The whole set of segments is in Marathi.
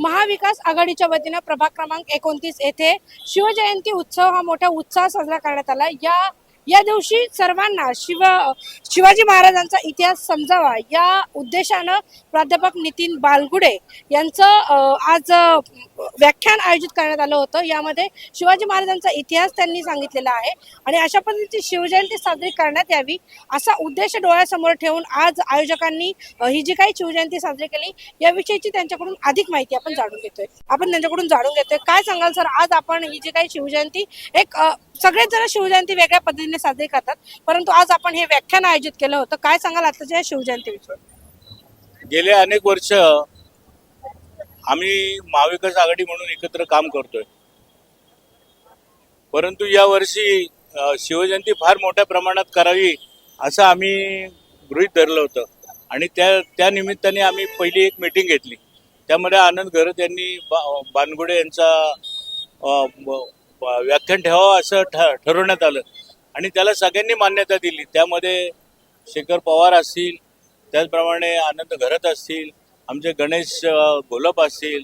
महाविकास आघाडीच्या वतीनं प्रभाग क्रमांक एकोणतीस येथे शिवजयंती उत्सव हा मोठा उत्साह साजरा करण्यात आला. या या दिवशी सर्वांना शिव शिवाजी महाराजांचा इतिहास समजावा या उद्देशानं प्राध्यापक नितीन बालगुडे यांचं आज व्याख्यान आयोजित करण्यात आलं होतं. यामध्ये शिवाजी महाराजांचा इतिहास त्यांनी सांगितलेला आहे आणि अशा पद्धतीची शिवजयंती साजरी करण्यात यावी असा उद्देश डोळ्यासमोर ठेवून आज आयोजकांनी ही जी काही शिवजयंती साजरी केली याविषयीची त्यांच्याकडून अधिक माहिती आपण जाणून घेतोय. आपण त्यांच्याकडून जाणून घेतोय. काय सांगाल सर? आज आपण ही जी काही शिवजयंती एक सगळेच जण शिवजयंती वेगळ्या पद्धतीने साजरी करतात. परंतु आज आपण हे व्याख्यान आयोजित केलं होतं. काय सांगाल आताच्या या शिवजयंतीविषयी गेले अनेक वर्ष आम्ही महाविकास आघाडी म्हणून एकत्र काम करतोय. परंतु या वर्षी शिवजयंती फार मोठ्या प्रमाणात करावी असं आम्ही गृहीत धरलं होतं. आणि त्या त्या निमित्ताने आम्ही पहिली एक मीटिंग घेतली. त्यामध्ये आनंद घरत यांनी बा बानगुडे यांचा व्याख्यान ठेवावं असं ठ ठरवण्यात आलं. आणि त्याला सगळ्यांनी मान्यता दिली. त्यामध्ये शेखर पवार असतील त्याचप्रमाणे आनंद घरत असतील आमचे गणेश गोलप असतील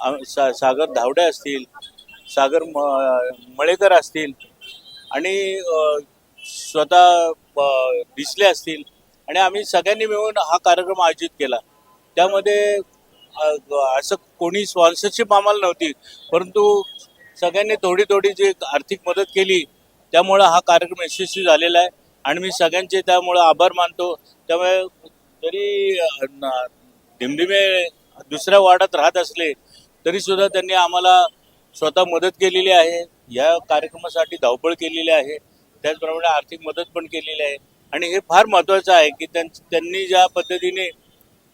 आम- सा सागर धावडे असतील सागर म- मळेकर असतील आणि स्वतः भिसले असतील. आणि आम्ही सगळ्यांनी मिळून हा कार्यक्रम आयोजित केला. त्यामध्ये असं कोणी स्पॉन्सरशिप आम्हाला नव्हती परंतु सगळ्यांनी थोडी थोडी जी आर्थिक मदत केली त्यामुळं हा कार्यक्रम यशस्वी झालेला आहे. आणि मी सगळ्यांचे त्यामुळं आभार मानतो. त्यामुळे जरी धिमधिमे दुसऱ्या वार्डात राहत असले तरी सुद्धा त्यांनी आम्हाला स्वतः मदत केलेली आहे. या कार्यक्रमासाठी धावपळ केलेली आहे. त्याचप्रमाणे आर्थिक मदत पण केलेली आहे. आणि हे फार महत्त्वाचं आहे की त्यां त्यांनी ज्या पद्धतीने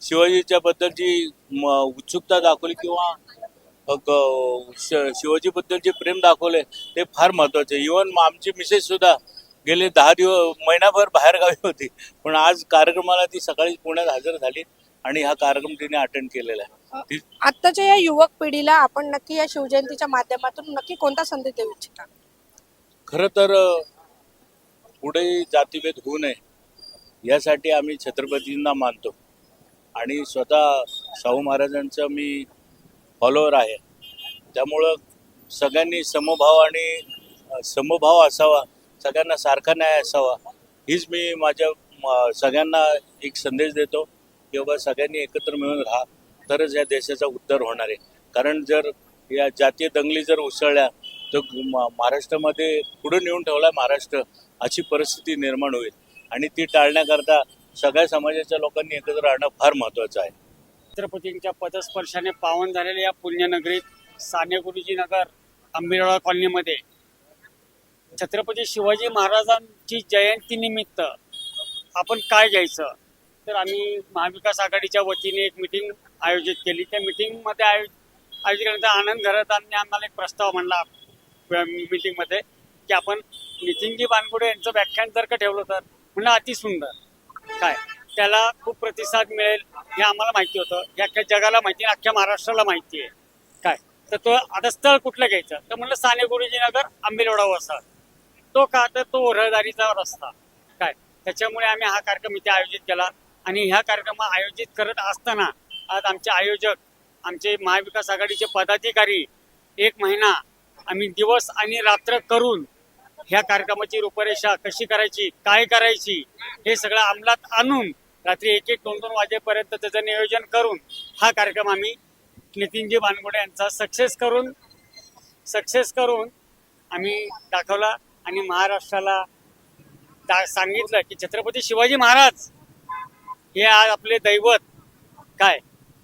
शिवाजीच्या बद्दलची म- उत्सुकता दाखवली किंवा शिवाजीबद्दल जे प्रेम दाखवले ते फार महत्त्वाचे इवन आमची मिसेस सुद्धा गेले दहा दिवस महिनाभर बाहेर गावी होती. पण आज कार्यक्रमाला ती सकाळी पुण्यात हजर झाली आणि हा कार्यक्रम तिने अटेंड केलेला आहे. आत्ताच्या या युवक पिढीला आपण नक्की या शिवजयंतीच्या माध्यमातून नक्की कोणता संदेश देऊ इच्छिता? खरं तर पुढे जातीभेद होऊ नये यासाठी आम्ही छत्रपतींना मानतो. आणि स्वतः शाहू महाराजांचं मी फॉलोअर आहे. त्यामुळं सगळ्यांनी समभाव आणि समभाव असावा सगळ्यांना सारखा न्याय असावा हीच मी माझ्या म, सगळ्यांना एक संदेश देतो की बाबा सगळ्यांनी एकत्र मिळून राहा. तरच या देशाचा उद्धार होणार आहे. कारण जर या जातीय दंगली जर उसळल्या तर म- महाराष्ट्रामध्ये पुढे नेऊन ठेवला महाराष्ट्र अशी परिस्थिती निर्माण होईल. आणि ती टाळण्याकरता सगळ्या समाजाच्या लोकांनी एकत्र राहणं फार महत्त्वाचं आहे. छत्रपतींच्या पदस्पर्शाने पावन झालेल्या या पुण्यनगरीत साने गुरुजी नगर आंबेडोळा कॉलनीमध्ये. छत्रपती शिवाजी महाराजांची जयंती निमित्त आपण काय घ्यायचं? तर आम्ही महाविकास आघाडीच्या वतीने एक मिटिंग आयोजित केली. त्या मिटिंगमध्ये आयो आयोजित केल्यानंतर आनंद घरतांनी आम्हाला एक प्रस्ताव मांडला मिटिंगमध्ये की आपण नितीनजी बानगुडे यांचं व्याख्यान जर का ठेवलं तर म्हणजे अतिसुंदर. काय? त्याला खूप प्रतिसाद मिळेल हे आम्हाला माहिती होतं. हे अख्ख्या जगाला माहिती आहे अख्ख्या महाराष्ट्राला माहिती आहे. काय? तर तो आता स्थळ कुठलं घ्यायचं? तर म्हणलं साने गुरुजी नगर आंबेलवडा वसा तो का? तर तो ओरळदारीचा रस्ता. काय? त्याच्यामुळे आम्ही हा कार्यक्रम इथे आयोजित केला. आणि ह्या कार्यक्रम आयोजित करत असताना आज आमचे आयोजक आमचे महाविकास आघाडीचे पदाधिकारी एक महिना आम्ही दिवस आणि रात्र करून ह्या कार्यक्रमाची रूपरेषा कशी करायची काय करायची हे सगळं अंमलात आणून रात्री एक एक दोन दोन वाजेपर्यंत त्याचं नियोजन करून हा कार्यक्रम आम्ही नितीनजी बानगुडे यांचा सक्सेस करून सक्सेस करून आम्ही दाखवला आणि महाराष्ट्राला दा सांगितलं की छत्रपती शिवाजी महाराज हे आज आपले दैवत काय?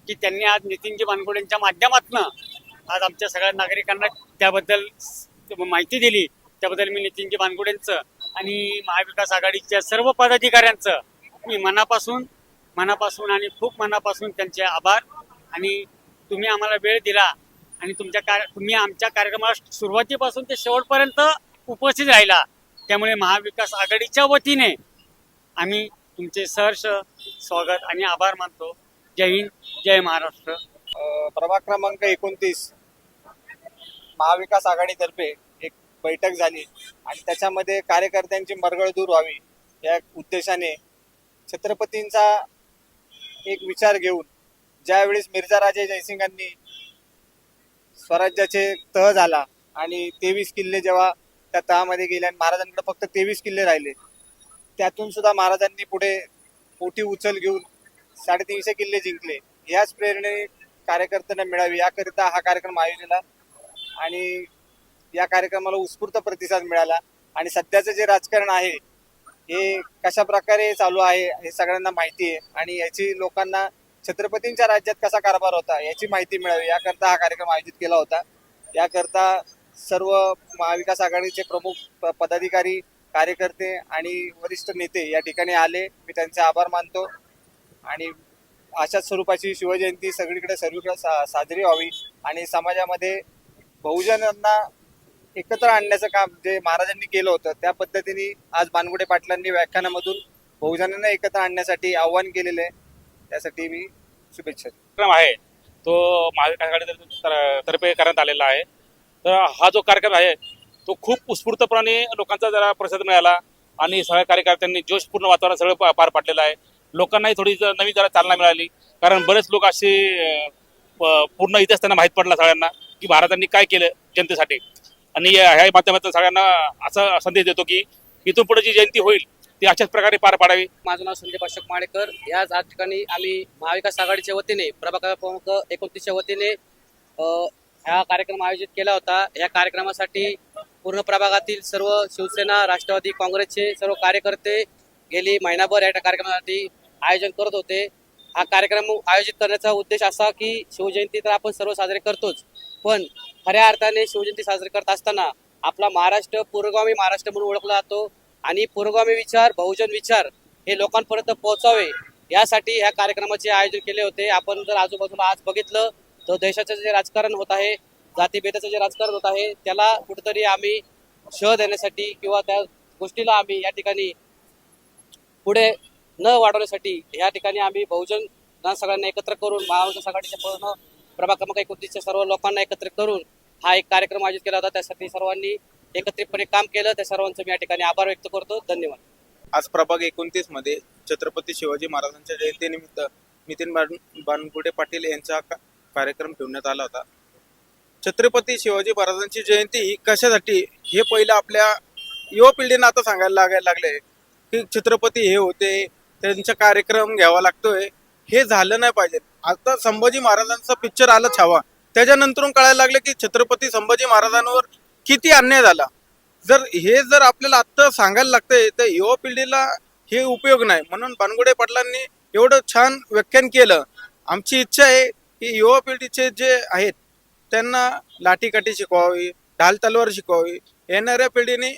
की त्यांनी आज नितीनजी बानगुडेंच्या माध्यमातून आज आमच्या सगळ्या नागरिकांना त्याबद्दल माहिती दिली. त्याबद्दल मी नितीनजी बानगुडेंचं आणि महाविकास आघाडीच्या सर्व पदाधिकाऱ्यांचं मी मनापासून मनापासून आणि खूप मनापासून त्यांचे आभार. आणि तुम्ही आम्हाला वेळ दिला आणि तुमच्या कार्य तुम्ही आमच्या कार्यक्रमाला सुरुवातीपासून ते शेवटपर्यंत उपस्थित राहिला. त्यामुळे महाविकास आघाडीच्या वतीने आम्ही तुमचे सहर्ष स्वागत आणि आभार मानतो. जय हिंद जय महाराष्ट्र. प्रभाग क्रमांक एकोणतीस. महाविकास आघाडीतर्फे एक बैठक झाली आणि त्याच्यामध्ये कार्यकर्त्यांची मरगळ दूर व्हावी या उद्देशाने छत्रपतींचा एक विचार घेऊन ज्यावेळेस मिर्झा राजे जयसिंगांनी स्वराज्याचे तह झाला आणि तेवीस किल्ले जेव्हा त्या तहामध्ये गेले आणि महाराजांकडे फक्त तेवीस किल्ले राहिले त्यातून सुद्धा महाराजांनी पुढे मोठी उचल घेऊन साडेतीनशे किल्ले जिंकले. ह्याच प्रेरणे कार्यकर्त्यांना मिळावी. याकरिता हा कार्यक्रम आयोजला आणि या कार्यक्रमाला उत्स्फूर्त प्रतिसाद मिळाला. आणि सध्याचं जे राजकारण आहे हे कशा प्रकारे चालू आहे हे सगळ्यांना माहिती आहे. आणि याची लोकांना छत्रपतींच्या राज्यात कसा कारभार होता याची माहिती मिळावी. याकरता हा कार्यक्रम आयोजित केला होता. याकरता सर्व महाविकास आघाडीचे प्रमुख प- पदाधिकारी कार्यकर्ते आणि वरिष्ठ नेते या ठिकाणी आले. मी त्यांचे आभार मानतो. आणि अशाच स्वरूपाची शिवजयंती सगळीकडे सर्वीकडे सा साजरी व्हावी. आणि समाजामध्ये बहुजनांना एकत्र आणण्याचं काम जे महाराजांनी केलं होतं त्या पद्धतीने आज बानगुडे पाटलांनी व्याख्यानामधून बहुजनांना एकत्र आणण्यासाठी आव्हान केलेलं आहे त्यासाठी मी शुभेच्छा कार्यक्रम आहे. तो महाविकास आघाडी तर- तर्फे करण्यात आलेला आहे. तर हा जो कार्यक्रम आहे तो खूप उत्स्फूर्तपणे लोकांचा जरा प्रसाद मिळाला आणि सगळ्या कार्यकर्त्यांनी जोशपूर्ण वातावरण सगळं पार पाडलेलं आहे. लोकांनाही थोडी नवी नवीन जरा चालना मिळाली कारण बरेच लोक असे पूर्ण इतिहास त्यांना माहीत पडला सगळ्यांना की महाराजांनी काय केलं जनतेसाठी. आणि या ह्या माध्यमातून सगळ्यांना असा संदेश देतो की इथून पुढे जी जयंती होईल ती अशाच प्रकारे पार पाडावी. माझं नाव संदीप अशोक माळेकर. याच आज ठिकाणी आम्ही महाविकास आघाडीच्या वतीने प्रभाकर प्रमुख एकोणतीसच्या वतीने हा कार्यक्रम आयोजित केला होता. या कार्यक्रमासाठी पूर्ण प्रभागातील सर्व शिवसेना राष्ट्रवादी काँग्रेसचे सर्व कार्यकर्ते गेली महिनाभर या कार्यक्रमासाठी आयोजन करत होते. हा कार्यक्रम आयोजित करण्याचा उद्देश असा की शिवजयंती तर आपण सर्व साजरे करतोच पण खऱ्या अर्थाने शिवजयंती साजरी करत असताना आपला महाराष्ट्र पुरोगामी महाराष्ट्र म्हणून ओळखला जातो. आणि पुरोगामी विचार बहुजन विचार हे लोकांपर्यंत पोहोचावे यासाठी ह्या कार्यक्रमाचे आयोजन केले होते. आपण जर आजूबाजूला आज बघितलं तर देशाचं जे राजकारण होत आहे जातीभेदाचं जे राजकारण होत आहे त्याला कुठेतरी आम्ही शह देण्यासाठी किंवा त्या गोष्टीला आम्ही या ठिकाणी पुढे न वाढवण्यासाठी या ठिकाणी आम्ही बहुजन सगळ्यांना एकत्र करून महाविकास आघाडीच्या पूर्ण प्रभाग क्रमांक एकोणतीसच्या सर्व लोकांना एकत्र करून हा एक कार्यक्रम आयोजित केला होता. त्यासाठी सर्वांनी एकत्रितपणे काम केलं. त्या सर्वांचं मी या ठिकाणी आभार व्यक्त करतो. धन्यवाद. आज प्रभाग एकोणतीसमध्ये छत्रपती शिवाजी महाराजांच्या जयंतीनिमित्त नितीन बानगुडे पाटील यांचा कार्यक्रम ठेवण्यात आला होता. छत्रपती शिवाजी महाराजांची जयंती ही कशासाठी? हे पहिलं आपल्या युवा पिढीनं आता सांगायला लागायला लागले की छत्रपती हे होते त्यांचा कार्यक्रम घ्यावा लागतोय. हे झालं नाही पाहिजे. आता संभाजी महाराजांचा पिक्चर आलं छावा त्याच्यानंतरून कळायला लागलं की छत्रपती संभाजी महाराजांवर किती अन्याय झाला. जर हे जर आपल्याला आत्ता सांगायला लागतंय तर युवा पिढीला हे उपयोग नाही. म्हणून बानगुडे पाटलांनी एवढं छान व्याख्यान केलं. आमची इच्छा आहे की युवा पिढीचे जे आहेत त्यांना लाठीकाठी शिकवावी ढाल तलवार शिकवावी. येणाऱ्या पिढीने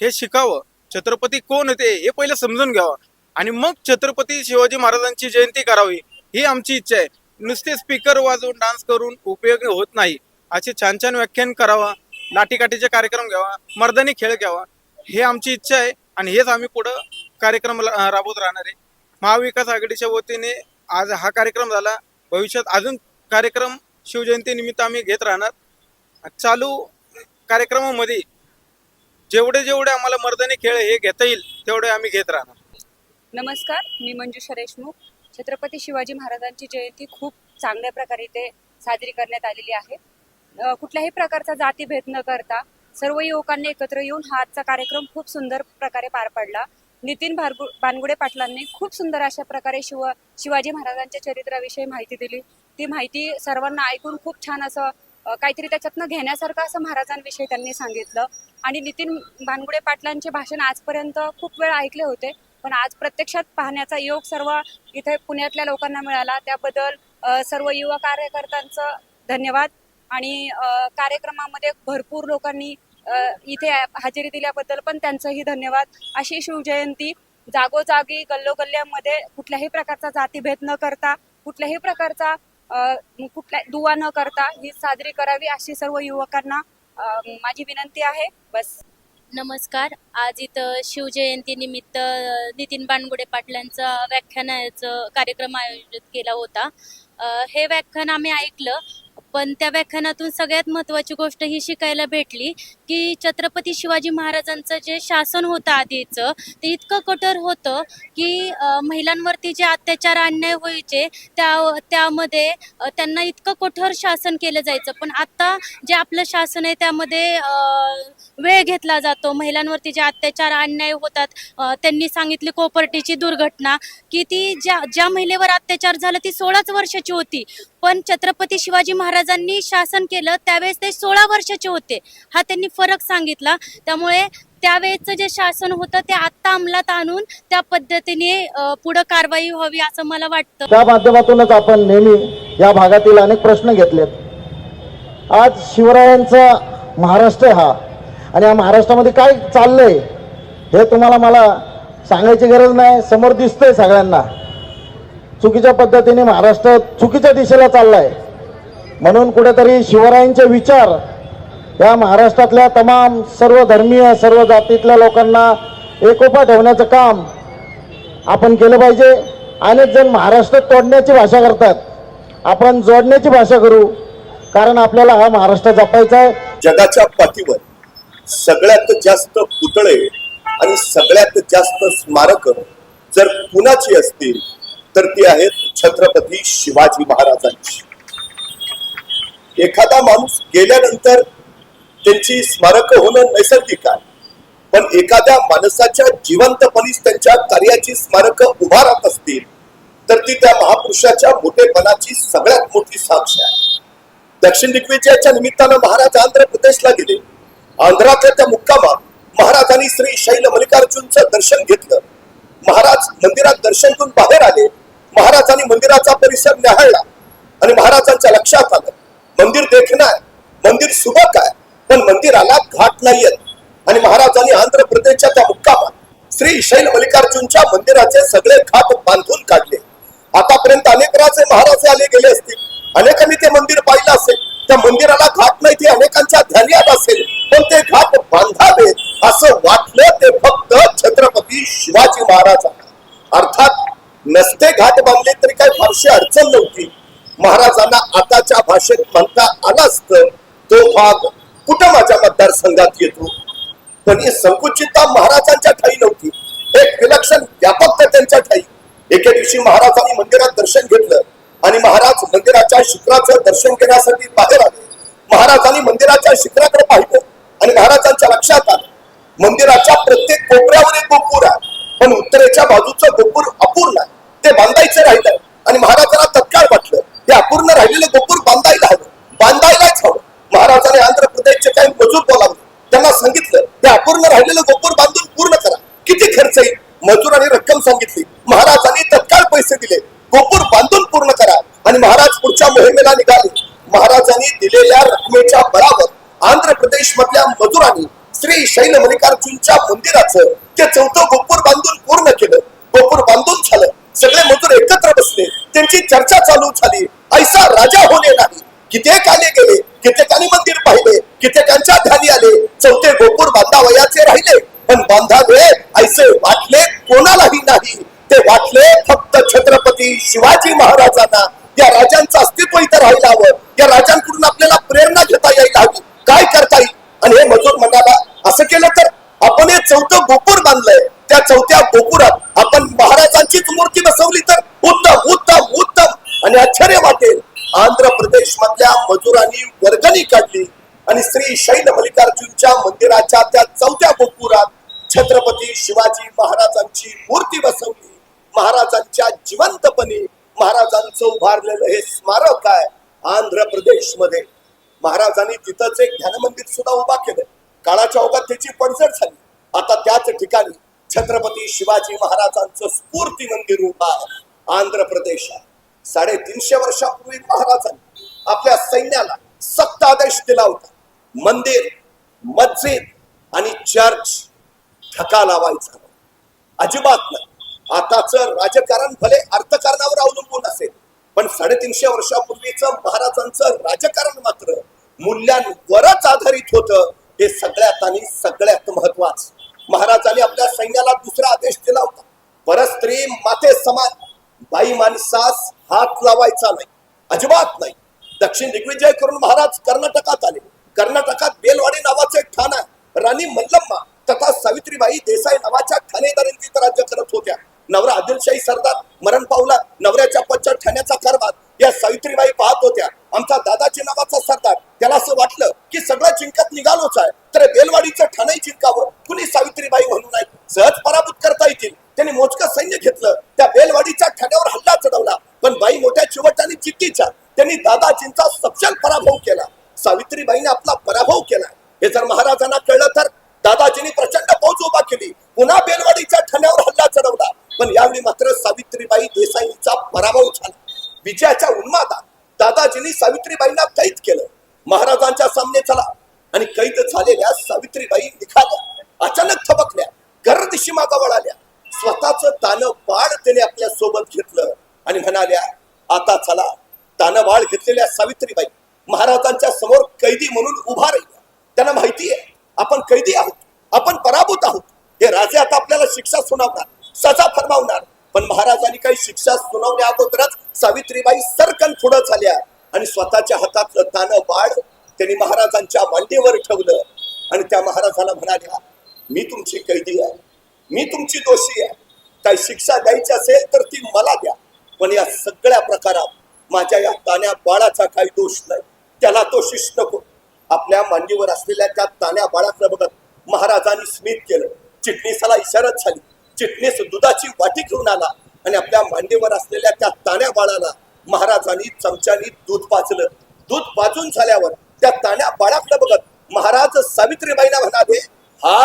हे शिकावं. छत्रपती कोण होते हे पहिलं समजून घ्यावं. आणि मग छत्रपती शिवाजी महाराजांची जयंती करावी ही आमची इच्छा आहे. नुसते स्पीकर वाजवून डान्स करून उपयोग होत नाही. असे छान छान व्याख्यान करावा लाठीकाठीचे कार्यक्रम घ्यावा मर्दानी खेळ घ्यावा हे आमची इच्छा आहे आणि हेच आम्ही पुढं कार्यक्रम राबवत राहणार आहे. महाविकास आघाडीच्या वतीने आज हा कार्यक्रम झाला. भविष्यात अजून कार्यक्रम शिवजयंती निमित्त आम्ही घेत राहणार. चालू कार्यक्रमामध्ये जेवढे जेवढे आम्हाला मर्दानी खेळ हे घेता येईल तेवढे आम्ही घेत राहणार. नमस्कार मी मंजुषा देशमुख. छत्रपती शिवाजी महाराजांची जयंती खूप चांगल्या प्रकारे इथे साजरी करण्यात आलेली आहे. कुठल्याही प्रकारचा जातीभेद न करता सर्व युवकांनी एकत्र येऊन हा आजचा कार्यक्रम खूप सुंदर प्रकारे पार पडला. नितीन भारगु बानगुडे पाटलांनी खूप सुंदर अशा प्रकारे शिव शिवाजी महाराजांच्या चरित्राविषयी माहिती दिली. ती माहिती सर्वांना ऐकून खूप छान असं काहीतरी त्याच्यातनं घेण्यासारखं असं महाराजांविषयी त्यांनी सांगितलं. आणि नितीन बानगुडे पाटलांचे भाषण आजपर्यंत खूप वेळ ऐकले होते. पण आज प्रत्यक्षात पाहण्याचा योग सर्व इथे पुण्यातल्या लोकांना मिळाला. त्याबद्दल सर्व युवा कार्यकर्त्यांचं धन्यवाद. आणि कार्यक्रमामध्ये भरपूर लोकांनी इथे हजेरी दिल्याबद्दल पण त्यांचंही धन्यवाद. अशी शिवजयंती जागोजागी गल्लोगल्ल्यामध्ये कुठल्याही प्रकारचा जातीभेद न करता कुठल्याही प्रकारचा कुठल्या दुवा न करता ही साजरी करावी अशी सर्व युवकांना माझी विनंती आहे. बस. नमस्कार. आज इथं शिवजयंतीनिमित्त नितीन बाणगुडे पाटलांचा व्याख्यानाचं कार्यक्रम आयोजित केला होता. हे व्याख्यान आम्ही ऐकलं. पण त्या व्याख्यानातून सगळ्यात महत्त्वाची गोष्ट ही शिकायला भेटली की छत्रपती शिवाजी महाराजांचं जे शासन होतं आधीचं ते इतकं कठोर होतं की महिलांवरती जे अत्याचार अन्याय व्हायचे त्या त्यामध्ये त्यांना इतकं कठोर शासन केलं जायचं. पण आत्ता जे आपलं शासन आहे त्यामध्ये वेळ घेतला जातो. महिलांवरती जे अत्याचार अन्याय होतात त्यांनी सांगितली कोपर्टीची दुर्घटना की ती ज्या ज्या महिलेवर अत्याचार झाला ती सोळाच वर्षाची होती. पण छत्रपती शिवाजी महाराज महाराजांनी शासन केलं त्यावेळेस ते सोळा वर्षाचे होते. हा त्यांनी फरक सांगितला. त्यामुळे त्यावेळेचं जे शासन होतं ते आत्ता अंमलात आणून त्या पद्धतीने पुढे कारवाई व्हावी असं मला वाटतं. त्या माध्यमातूनच आपण नेहमी या भागातील अनेक प्रश्न घेतलेत. आज शिवरायांचा महाराष्ट्र हा. आणि या महाराष्ट्रामध्ये काय चाललंय हे तुम्हाला मला सांगायची गरज नाही. समोर दिसतंय सगळ्यांना. चुकीच्या पद्धतीने महाराष्ट्र चुकीच्या दिशेला चाललाय. म्हणून कुठेतरी शिवरायांचे विचार या महाराष्ट्रातल्या तमाम सर्व धर्मीय सर्व जातीतल्या लोकांना एकोपा ठेवण्याचं काम आपण केलं पाहिजे. अनेक जण महाराष्ट्र तोडण्याची भाषा करतात. आपण जोडण्याची भाषा करू कारण आपल्याला हा महाराष्ट्र जपायचा आहे. जगाच्या पाठीवर सगळ्यात जास्त पुतळे आणि सगळ्यात जास्त स्मारक जर कुणाची असतील तर ती आहेत छत्रपती शिवाजी महाराजांची. एखादा माणूस गेल्यानंतर त्यांची स्मारक होणं नैसर्गिक आहे. पण एखाद्या माणसाच्या जिवंतपणीच त्यांच्या कार्याची स्मारक उभारत असतील तर ती त्या महापुरुषाच्या मोठेपणाची सगळ्यात मोठी साक्ष आहे. दक्षिण दिग्विजयाच्या निमित्तानं महाराज आंध्र प्रदेशला गेले. आंध्रातल्या त्या मुक्कामात महाराजांनी श्री शैल मल्लिकार्जुनचं दर्शन घेतलं. महाराज मंदिरात दर्शन करून बाहेर आले. महाराजांनी मंदिराचा परिसर न्याहाळला आणि महाराजांच्या लक्षात आलं. मंदिर देखणं आहे मंदिर सुबक आहे पण मंदिराला घाट नाहीयेत आणि महाराजांनी आंध्र प्रदेशच्या त्या मुक्कामात श्री शैल मल्लिकार्जुनच्या मंदिराचे सगळे घाट बांधून काढले. आतापर्यंत अनेक राजे महाराजे आले गेले असतील. अनेकांनी ते मंदिर पाहिलं असेल. त्या मंदिराला घाट नाही ते अनेकांच्या ध्यानात असेल. पण ते घाट बांधावे असं वाटलं ते फक्त छत्रपती शिवाजी महाराजांना. अर्थात नसते घाट बांधले तरी काही फारशी अडचण नव्हती. महाराजांना आताच्या भाषेत म्हणता आला असतं तो भाग कुठं माझ्या मतदारसंघात येतो? पण ही संकुचितता महाराजांच्या ठाई नव्हती. एक विलक्षण व्यापकता त्यांच्या ठाई. एके दिवशी महाराजांनी मंदिरात दर्शन घेतलं आणि महाराज मंदिराच्या शिखराचं दर्शन घेण्यासाठी बाहेर आले. महाराजांनी मंदिराच्या शिखराकडे पाहिलं आणि महाराजांच्या लक्षात आलं. मंदिराच्या प्रत्येक कोपऱ्यावर एक गोपूर आहे. पण उत्तरेच्या बाजूचं गोपूर अपूर्ण आहे. ते बांधायचं राहिलं आणि महाराजांना तत्काळ वाटलं. ते अपूर्ण राहिलेलं गोपूर बांधायला हवं. बांधायलाच हवं. महाराजाने आंध्र प्रदेशचे काही मजूर बोलावले. त्यांना सांगितलं ते अपूर्ण राहिलेलं गोपूर बांधून पूर्ण करा. किती खर्च येईल? मजुरांनी रक्कम सांगितली. महाराजांनी तत्काळ पैसे दिले. गोपूर बांधून पूर्ण करा. आणि महाराज पुढच्या मोहिमेला निघाले. महाराजांनी दिलेल्या रकमेच्या बळावर आंध्र प्रदेश मधल्या मजुरांनी श्री शैल मल्लिकार्जुनच्या मंदिराचं ते चौथं गोपूर बांधून पूर्ण केलं. गोपूर बांधून झालं. सगळे मजूर एकत्र बसले. त्यांची चर्चा चालू झाली. ऐसा राजा होणे नाही. कित्येक आले गेले कित्येकाने मंदिर पाहिले कित्येकांच्या ध्यानी आले चौथे गोपूर बांधावयाचे राहिले. पण बांधावे ऐसे वाटले कोणालाही नाही. ते वाटले फक्त छत्रपती शिवाजी महाराजांना. या राजांचं अस्तित्व इथं राहायला हवं या राजांकडून आपल्याला प्रेरणा घेता यायला हवी. काय करता येईल? आणि हे मजूर म्हणाला असं केलं तर आपण हे चौथं गोपूर बांधलंय. त्या चौथ्या गोपुरात आपण मूर्ती बसवली तर उत्तम उत्तम उत्तम. आणि आश्चर्य वाटेल आंध्र प्रदेश मधल्या मजुरांनी वर्गणी काढली आणि श्री शैल मल्लिकार्जुनच्या मंदिराच्या त्या चौथ्या गोपुरात छत्रपती शिवाजी महाराजांची मूर्ती बसवली. महाराजांच्या जिवंतपणी महाराजांचं उभारलेलं हे स्मारक आहे आंध्र प्रदेशमध्ये महाराजांनी तिथंच एक ध्यानमंदिर सुद्धा उभा केलं. काळाच्या ओघात त्याची पडझड झाली. आता त्याच ठिकाणी छत्रपती शिवाजी महाराजांचं स्फूर्ती मंदिर उभा आंध्र प्रदेशात. साडेतीनशे वर्षापूर्वी महाराजांनी आपल्या सैन्याला सक्त आदेश दिला होता. मंदिर मस्जिद आणि चर्च ठका लावायचा. अजिबात नाही. आताच राजकारण भले अर्थकारणावर अवलंबून असेल पण साडेतीनशे वर्षापूर्वीच महाराजांचं राजकारण मात्र मूल्यांवरच आधारित होतं. हे सगळ्यात आणि सगळ्यात महत्वाचं. महाराजांनी आपल्या सैन्याला दुसरा आदेश दिला होता. परस्त्री माते समान. बाई माणसास हात लावायचा नाही. अजिबात नाही. दक्षिण दिग्विजय करून महाराज कर्नाटकात आले. कर्नाटकात बेलवाडी नावाचं एक ठाण आहे. राणी मल्लम्मा तथा सावित्रीबाई देसाई नावाच्या ठाणेदारांची राज्य करत होत्या. नवरा आदिलशाही सरदार मरण पावला. नवऱ्याच्या पश्चात ठाण्याचा कारभार. या सावित्रीबाई पाहत होत्या. आमचा दादाजी नावाचा सरदार. त्याला असं वाटलं की सगळं जिंकत निघालोच आहे. तर बेलवाडीचं ठाणही जिंकावं. कुणी सावित्रीबाई म्हणून नाही सहज पराभूत करता येतील. त्यांनी मोजकं सैन्य घेतलं. त्या बेलवाडीच्या ठाण्यावर हल्ला चढवला. पण बाई मोठ्या चिवट आणि जिद्दीच्या. त्यांनी दादाजींचा सक्षम पराभव केला. सावित्रीबाईने आपला पराभव केला. हे जर महाराजांना कळलं तर दादाजींनी प्रचंड फौज उभा केली. पुन्हा बेलवाडीच्या ठाण्यावर हल्ला चढवला. पण यावेळी मात्र सावित्रीबाई देसाईंचा पराभव झाला. विजयाच्या उन्मादात दादाजींनी सावित्रीबाईंना कैद केलं. महाराजांच्या सामने चला आणि कैद झालेल्या सावित्रीबाई निघाल्या. अचानक थबकल्या गर्दिशी मागा वळाल्या स्वतःच तानबाळ त्याने आपल्यासोबत घेतलं आणि म्हणाल्या आता चला तानबाळ घेतलेल्या सावित्रीबाई महाराजांच्या समोर कैदी म्हणून उभा राहिल्या. त्यांना माहिती आहे आपण कैदी आहोत आपण पराभूत आहोत. हे राजे आता आपल्याला शिक्षा सुनावणार सजा फरमावणार. पण महाराजांनी काही शिक्षा सुनावण्या अगोदरच सावित्रीबाई सरकन पुढं झाल्या. आणि स्वतःच्या हातातलं तानं बाळ त्यांनी महाराजांच्या मांडीवर ठेवलं. आणि त्या महाराजांना म्हणाल्या मी तुमची कैदी आहे. मी तुमची दोषी आहे. काही शिक्षा द्यायची असेल तर ती मला द्या. पण या सगळ्या प्रकारात माझ्या या ताण्या बाळाचा काही दोष नाही. त्याला तो शिष नको. आपल्या मांडीवर असलेल्या त्या ताण्या बाळाकडे बघत महाराजांनी स्मित केलं. चिटणीसाला इशारत झाली. चिटणीस दुधाची वाटी घेऊन आला आणि आपल्या मांडीवर असलेल्या त्या ताण्या बाळाला महाराजांनी चमच्यानी दूध पाचलं दूध पाजून झाल्यावर त्या ताण्या बाळाकडे बघत महाराज सावित्रीबाईंना म्हणाले हा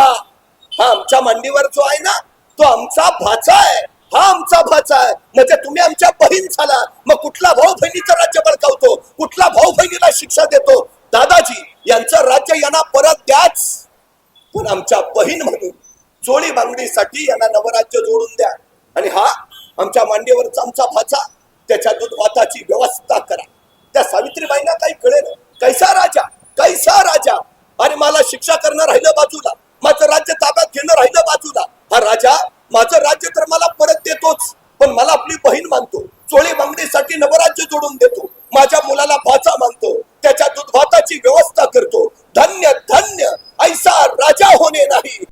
हा आमच्या मांडीवर जो आहे ना तो आमचा भाचा आहे. हा आमचा भाचा आहे. म्हणजे तुम्ही आमच्या बहीण झाला मग कुठला भाऊ बहिणीचं राज्य बळकावतो? कुठला भाऊ बहिणीला शिक्षा देतो? दादाजी यांचं राज्य यांना परत द्याच. पण आमच्या बहीण म्हणून चोळी बांधणीसाठी यांना नवराज्य जोडून द्या. आणि हा आमच्या मांडीवर चमचा भाचा त्याच्या दूध वाताची व्यवस्था करा. त्या सावित्रीबाईंना काही कळेल. कैसा राजा? कैसा राजा? आणि मला शिक्षा करणं राहिलं बाजूला. माझं राज्य ताब्यात घेणं राहिलं बाजूला. हा राजा माझं राज्य तर मला परत देतोच. पण मला आपली बहीण मानतो. चोळी बांगडीसाठी नवराज्य जोडून देतो. माझ्या मुलाला भाचा मानतो. त्याच्या दुधभाताची व्यवस्था करतो. धन्य धन्य. ऐसा राजा होणे नाही.